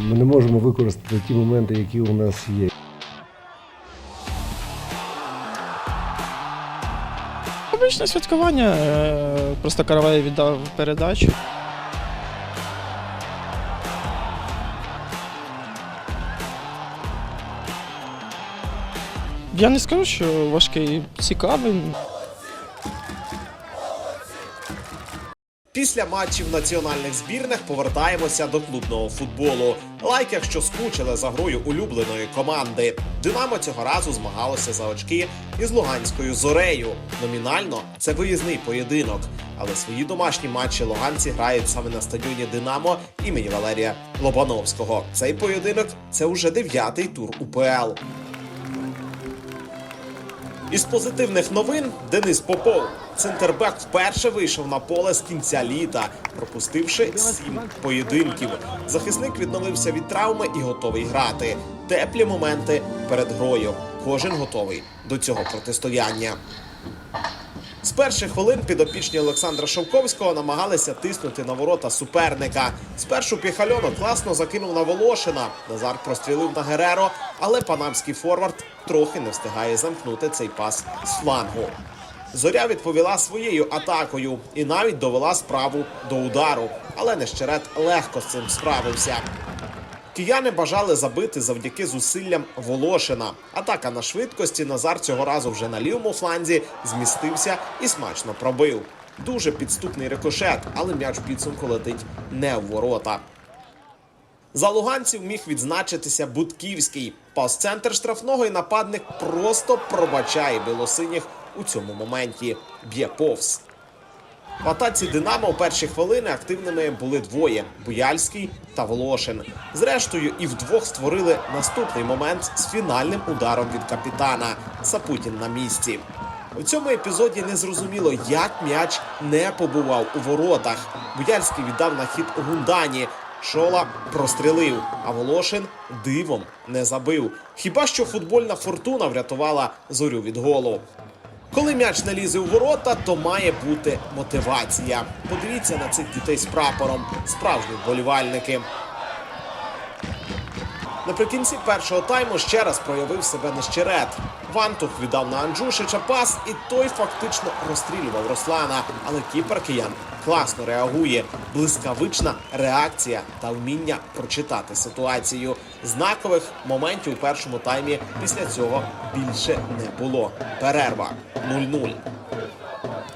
Ми не можемо використати ті моменти, які у нас є. Обичне святкування, е, просто Каравай віддав передачу. Я не скажу, що важкий, цікавий. Після матчів національних збірних повертаємося до клубного футболу. Лайк, якщо скучили за грою улюбленої команди. Динамо цього разу змагалося за очки із Луганською зорею. Номінально це виїзний поєдинок, але свої домашні матчі луганці грають саме на стадіоні Динамо імені Валерія Лобановського. Цей поєдинок це уже дев'ятий тур УПЛ. Із позитивних новин Денис Попов. Центрбек вперше вийшов на поле з кінця літа, пропустивши сім поєдинків. Захисник відновився від травми і готовий грати. Теплі моменти перед грою. Кожен готовий до цього протистояння. З перших хвилин підопічні Олександра Шовковського намагалися тиснути на ворота суперника. Спершу Піхальонок класно закинув на Волошина. Назар прострілив на Гереро, але панамський форвард трохи не встигає замкнути цей пас з флангу. Зоря відповіла своєю атакою і навіть довела справу до удару. Але Нещерет легко з цим справився. Кияни бажали забити завдяки зусиллям Волошина. Атака на швидкості Назар цього разу вже на лівому фланзі змістився і смачно пробив. Дуже підступний рикошет, але м'яч підсумку летить не в ворота. За луганців міг відзначитися Будківський. Пас-центр штрафного і нападник просто пробачає білосиніх у цьому моменті. Б'є повз. В атаці Динамо у перші хвилини активними були двоє Буяльський та Волошин. Зрештою, і вдвох створили наступний момент з фінальним ударом від капітана Сапутін на місці. У цьому епізоді не зрозуміло, як м'яч не побував у воротах. Буяльський віддав на хід Гундані. Шола прострелив, а Волошин дивом не забив. Хіба що футбольна фортуна врятувала зорю від голу. Коли м'яч налізе у ворота, то має бути мотивація. Подивіться на цих дітей з прапором, справжні вболівальники. Наприкінці першого тайму ще раз проявив себе нещерет. Вантух віддав на Анджушича пас, і той фактично розстрілював Руслана. Але кіпер киян класно реагує. Блискавична реакція та вміння прочитати ситуацію. Знакових моментів у першому таймі після цього більше не було. Перерва 0-0.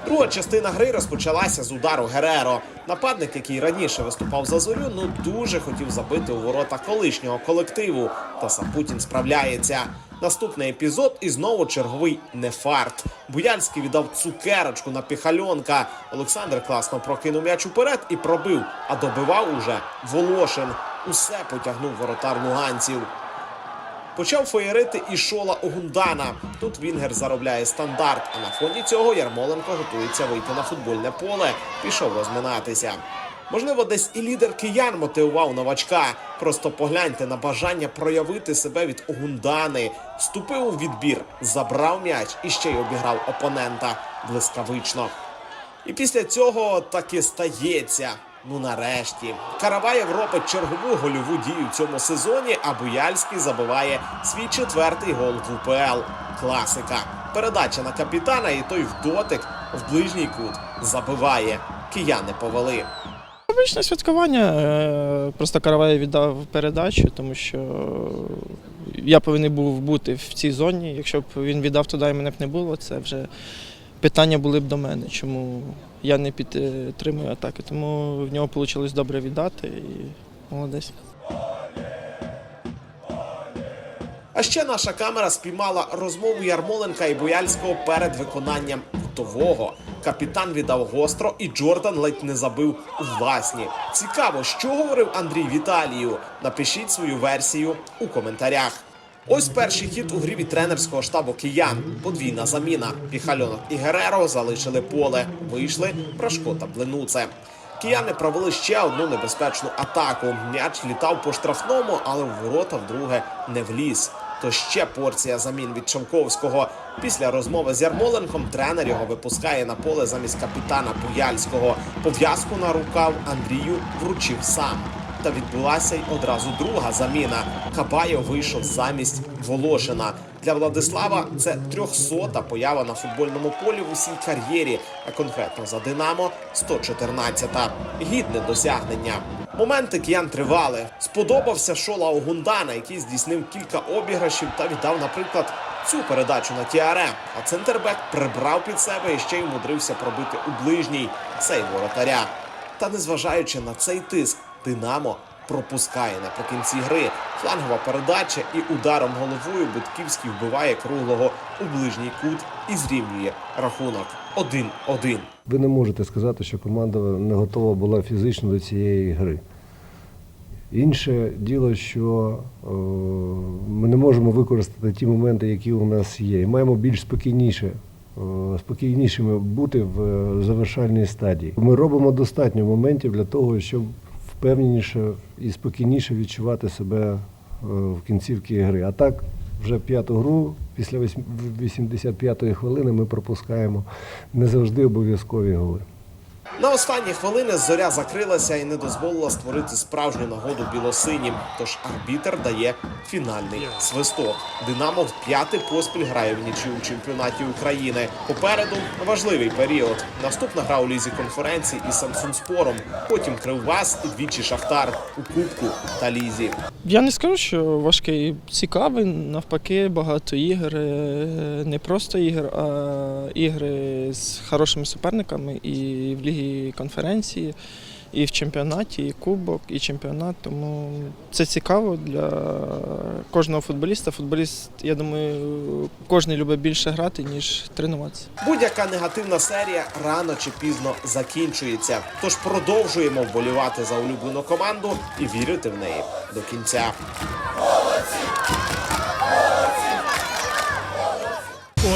Друга частина гри розпочалася з удару Гереро. Нападник, який раніше виступав за зорю, ну дуже хотів забити у ворота колишнього колективу. Та Сапутін справляється. Наступний епізод і знову черговий нефарт. Буяльський віддав цукерочку на піхальонка. Олександр класно прокинув м'яч уперед і пробив, а добивав уже Волошин. Усе потягнув воротар луганців. Почав феєрити і шола Огундана. Тут Вінгер заробляє стандарт. А на фоні цього Ярмоленко готується вийти на футбольне поле. Пішов розминатися. Можливо, десь і лідер киян мотивував новачка. Просто погляньте на бажання проявити себе від Огундани. Вступив у відбір, забрав м'яч і ще й обіграв опонента блискавично. І після цього таки стається. Ну нарешті. Караваєв робить чергову гольову дію в цьому сезоні, а Буяльський забиває свій четвертий гол в УПЛ. Класика. Передача на капітана, і той в дотик в ближній кут забиває. Кияни повели. Обичне святкування, е, просто Каравай віддав передачу, тому що я повинен був бути в цій зоні. Якщо б він віддав туди і мене б не було, це вже питання були б до мене, чому я не підтримую атаки. Тому в нього вийшло добре віддати і молодець. А ще наша камера спіймала розмову Ярмоленка і Бояльського перед виконанням кутового. Капітан віддав гостро, і Джордан ледь не забив у власні. Цікаво, що говорив Андрій Віталію. Напишіть свою версію у коментарях. Ось перший хід у грі від тренерського штабу киян. Подвійна заміна. Піхальонок і Гереро залишили поле. Вийшли Брашко та Бленуце. Кияни провели ще одну небезпечну атаку. М'яч літав по штрафному, але в ворота вдруге не вліз. То ще порція замін від Шамковського. Після розмови з Ярмоленком тренер його випускає на поле замість капітана Буяльського. Пов'язку на рукав Андрію вручив сам. та відбулася й одразу друга заміна. Кабайо вийшов замість Волошина. Для Владислава це трьохсота поява на футбольному полі в усій кар'єрі, а конкретно за Динамо 114-та. Гідне досягнення. Моменти киян тривали. Сподобався Шола Огундана, який здійснив кілька обіграшів та віддав, наприклад, цю передачу на Тіаре. А центрбек прибрав під себе і ще й умудрився пробити у ближній цей воротаря. Та незважаючи на цей тиск, Динамо пропускає наприкінці гри. Флангова передача і ударом головою Будківський вбиває круглого у ближній кут і зрівнює рахунок 1-1. Ви не можете сказати, що команда не готова була фізично до цієї гри. Інше діло, що е, ми не можемо використати ті моменти, які у нас є. І маємо більш спокійніше, е, спокійнішими бути в е, завершальній стадії. Ми робимо достатньо моментів для того, щоб впевненіше і спокійніше відчувати себе е, в кінцівці гри. А так, вже п'яту гру, після вісім- 85-ї хвилини ми пропускаємо не завжди обов'язкові голи. На останні хвилини зоря закрилася і не дозволила створити справжню нагоду білосинім. Тож арбітер дає фінальний свисток. Динамо в п'ятий поспіль грає в нічию у чемпіонаті України. Попереду важливий період. Наступна гра у лізі конференції із Самсунспором. Потім Кривбас і двічі Шахтар у Кубку та лізі. Я не скажу, що важкий, цікавий, навпаки, багато ігор, е, не просто ігор, а ігри з хорошими суперниками і в лігі конференції, і в чемпіонаті, і кубок, і чемпіонат. Тому це цікаво для кожного футболіста. Футболіст, я думаю, кожен любить більше грати, ніж тренуватися. Будь-яка негативна серія рано чи пізно закінчується. Тож продовжуємо вболівати за улюблену команду і вірити в неї до кінця.